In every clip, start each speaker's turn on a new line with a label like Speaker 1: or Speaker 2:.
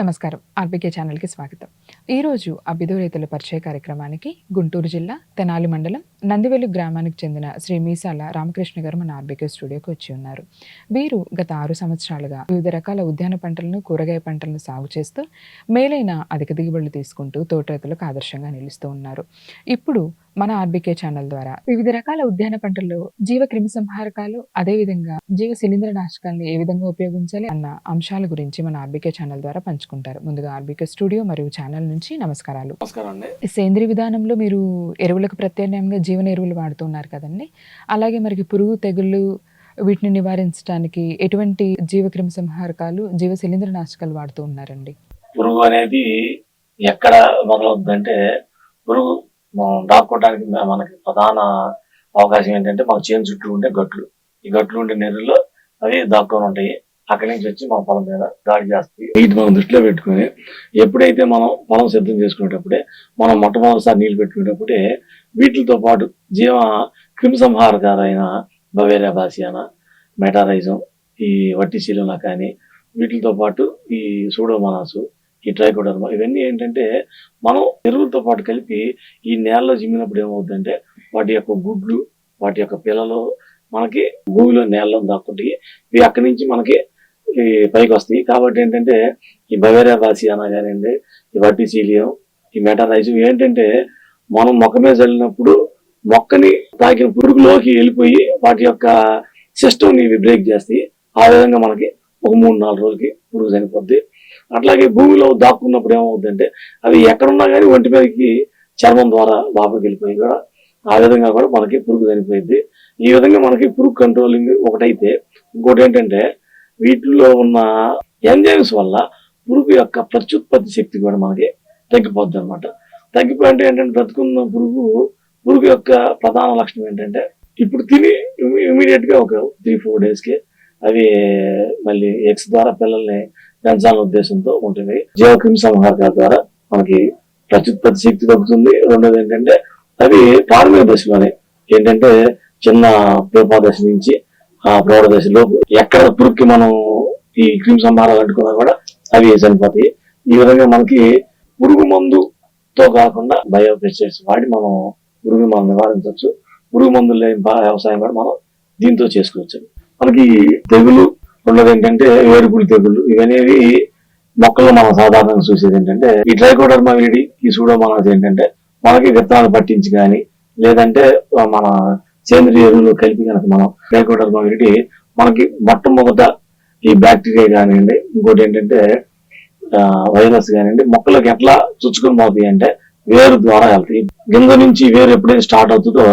Speaker 1: నమస్కారం. ఆర్బీకే ఛానల్కి స్వాగతం. ఈరోజు అభిదో రైతుల పరిచయ కార్యక్రమానికి గుంటూరు జిల్లా తెనాలి మండలం నందివెలు గ్రామానికి చెందిన శ్రీ మీసాల రామకృష్ణ గారు మన ఆర్బీకే స్టూడియోకి వచ్చి ఉన్నారు. వీరు గత ఆరు సంవత్సరాలుగా వివిధ రకాల ఉద్యాన పంటలను కూరగాయ పంటలను సాగు చేస్తూ మేలైన అధిక దిగుబడులు తీసుకుంటూ తోట రైతులకు ఆదర్శంగా నిలుస్తూ ఉన్నారు. ఇప్పుడు మన ఆర్బీకే ఛానల్ ద్వారా వివిధ రకాల ఉద్యాన పంటల్లో జీవ క్రిమి సంహారకాలు అదేవిధంగా జీవ శిలీంద్ర నాశకాలను ఏ విధంగా ఉపయోగించాలి అన్న అంశాల గురించి మన ఆర్బీకే ఛానల్ ద్వారా పంచుకుంటారు. ముందుగా ఆర్బీకే స్టూడియో మరియు ఛానల్ నుంచి నమస్కారాలు. సేంద్రియ విధానంలో మీరు ఎరువులకు ప్రత్యామ్నాయంగా జీవన ఎరువులు వాడుతున్నారు కదండి. అలాగే మనకి పురుగు తెగుళ్ళు వీటిని నివారించడానికి ఎటువంటి జీవ క్రిమి సంహారకాలు జీవ శిలీంద్ర నాశకాలు వాడుతూ ఉన్నారండి?
Speaker 2: పురుగు అనేది ఎక్కడ మొదలవుతుందంటే పురుగు దాక్కోవడానికి మనకి ప్రధాన అవకాశం ఏంటంటే మన చేను చుట్టూ ఉండే గట్లు. ఈ గట్లు ఉండే నీరులో అవి దాక్కొని ఉంటాయి. అక్కడి నుంచి వచ్చి మన పొలం మీద దాడి చేస్తాయి. వీటి మనం దృష్టిలో పెట్టుకొని ఎప్పుడైతే మనం పొలం సిద్ధం చేసుకునేటప్పుడే మనం మొట్టమొదటిసారి నీళ్ళు పెట్టుకునేటప్పుడే వీటితో పాటు జీవ క్రిమిసంహారకారైన బవేరియా బాసియానా మెటారైజం ఈ వట్టి శీలన కానీ వీటితో పాటు ఈ సూడోమనాసు ఈ ట్రైకోడర్మా ఇవన్నీ ఏంటంటే మనం ఎరువులతో పాటు కలిపి ఈ నేలలో జిమ్మినప్పుడు ఏమవుతుందంటే వాటి యొక్క గుడ్లు వాటి యొక్క పిల్లలు మనకి భూమిలో నేలలో దాక్కుంటాయి. ఇవి అక్కడి నుంచి మనకి పైకి వస్తాయి. కాబట్టి ఏంటంటే ఈ బవేరియా బాసియానా కానివ్వండి ఈ వట్టిసీలియం ఈ మెటారైజం ఏంటంటే మనం మొక్క మీద చల్లినప్పుడు మొక్కని తాకిన పురుగులోకి వెళ్ళిపోయి వాటి యొక్క సిస్టమ్ని ఇవి బ్రేక్ చేస్తాయి. ఆ విధంగా మనకి ఒక మూడు నాలుగు రోజులకి పురుగు చనిపోద్ది. అట్లాగే భూమిలో దాక్కున్నప్పుడు ఏమవుతుందంటే అవి ఎక్కడున్నా కానీ ఒంటి మీదకి చర్మం ద్వారా లోపలికి వెళ్ళిపోయి కూడా ఆ విధంగా కూడా మనకి పురుగు చనిపోయింది ఈ విధంగా మనకి పురుగు కంట్రోలింగ్ ఒకటైతే ఇంకోటి ఏంటంటే వీటిలో ఉన్న ఎంజైమ్స్ వల్ల పురుగు యొక్క ప్రత్యుత్పత్తి శక్తి కూడా మనకి తగ్గిపోద్ది అనమాట తగ్గిపోయింటే ఏంటంటే బ్రతుకున్న పురుగు పురుగు యొక్క ప్రధాన లక్షణం ఏంటంటే ఇప్పుడు తిని ఇమీడియట్గా ఒక త్రీ ఫోర్ డేస్కి అవి మళ్ళీ ఎక్స్ ద్వారా పిల్లల్ని పెంచాలనే ఉద్దేశంతో ఉంటుంది. జీవక్రిమి సంహారకాల ద్వారా మనకి ప్రత్యుత్పత్తి శక్తి తగ్గుతుంది రెండోది ఏంటంటే అవి ప్రాథమిక దశలోనే. ఏంటంటే చిన్న పేపా దశ నుంచి ప్రౌఢ దశలో ఎక్కడ పురుగుకి మనం ఈ క్రిమి సంహారాలు అంటుకున్నా కూడా అవి చనిపోతాయి. ఈ విధంగా మనకి పురుగు మందుతో కాకుండా బయోపెస్టిసైడ్స్ వాడి మనం పురుగు మనం నివారించవచ్చు. పురుగు మందులు లేని వ్యవసాయం కూడా మనం దీంతో చేసుకోవచ్చు. మనకి తెగులు ఉన్నది ఏంటంటే వేరుకులు తెగులు ఇవనేవి మొక్కల్లో మనం సాధారణంగా చూసేది ఏంటంటే ఈ ట్రైకోడర్మా విరిడి ఈ సూడోమోనాస్ ఏంటంటే మనకి విత్తనాలు పట్టించి కానీ లేదంటే మన సేంద్రియ ఎరువులు కలిపి కనుక మనం ట్రైకోడర్మా విరిడి మనకి మొట్టమొదట ఈ బ్యాక్టీరియా కానివ్వండి ఇంకోటి ఏంటంటే వైరస్ కానివ్వండి మొక్కలకు ఎట్లా చుచ్చుకొని పోతాయి అంటే వేరు ద్వారా వెళ్తాయి. గింజ నుంచి వేరు ఎప్పుడైతే స్టార్ట్ అవుతుందో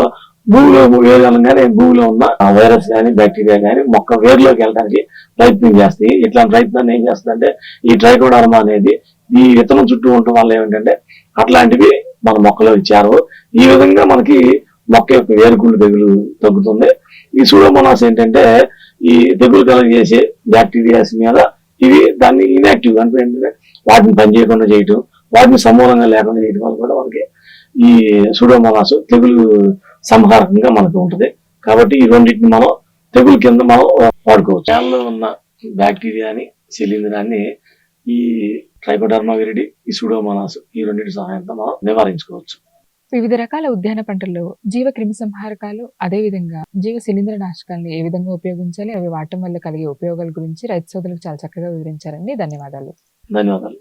Speaker 2: భూమిలో వేరు వెళ్ళగానే భూమిలో ఉన్న వైరస్ కానీ బ్యాక్టీరియా కానీ మొక్క వేరులోకి వెళ్ళడానికి ప్రయత్నం చేస్తాయి. ఇట్లాంటి ప్రయత్నాన్ని ఏం చేస్తుందంటే ఈ ట్రైకోడర్మా అనేది ఈ విత్తనం చుట్టూ ఉండటం వల్ల ఏమిటంటే అట్లాంటివి మన మొక్కలో ఇచ్చారు. ఈ విధంగా మనకి మొక్క యొక్క వేరుకుండ తెగులు తగ్గుతుంది. ఈ సూడోమోనాస్ ఏంటంటే ఈ తెగులు కలగజేసే బ్యాక్టీరియాస్ మీద ఇవి దాన్ని ఇన్యాక్టివ్ అంటే ఏంటంటే వాటిని పనిచేయకుండా చేయటం వాటిని సమూలంగా లేకుండా చేయడం వల్ల కూడా మనకి ఈ సూడోమోనాస్ తెగులు సంహారకంగా మనకు ఉంటుంది. కాబట్టి ఈ రెండింటిని మనం తెగులు కింద మనం వాడుకోవచ్చు. నేలలో ఉన్న బ్యాక్టీరియాని శిలీంధ్రాన్ని ఈ ట్రైకోడర్మా విరిడి ఈ సూడోమోనాస్ ఈ రెండింటి సహాయంతో మనం నివారించుకోవచ్చు.
Speaker 1: వివిధ రకాల ఉద్యాన పంటల్లో జీవ క్రిమిసంహారకాలు అదేవిధంగా జీవ శిలీంద్ర నాశకాలను ఏ విధంగా ఉపయోగించాలి అవి వాడటం వల్ల కలిగే ఉపయోగాల గురించి రైతు సోదరులకు చాలా చక్కగా వివరించారండి. ధన్యవాదాలు.
Speaker 2: ధన్యవాదాలు.